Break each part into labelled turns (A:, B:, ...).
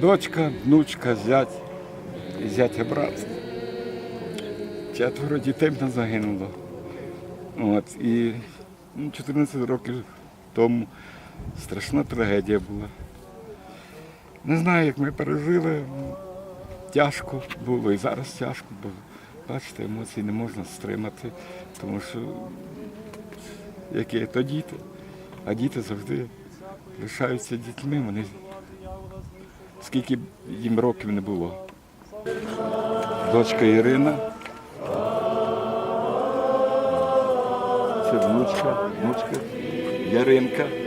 A: Дочка, внучка, зять і брат. Четверо дітей в нас загинуло. От, і ну, 14 років тому страшна трагедія була. Не знаю, як ми пережили. Тяжко було і зараз тяжко, бо бачите, емоцій не можна стримати, тому що які то діти, а діти завжди лишаються дітьми, вони скільки їм років не було. Дочка Ірина. Це внучка, внучка Яринка.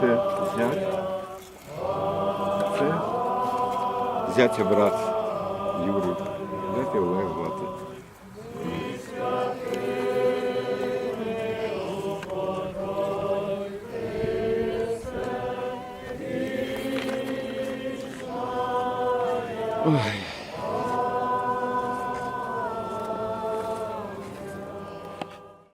A: Це зять. Це зятя брат Юрій. Зятя Олег звати. Ой.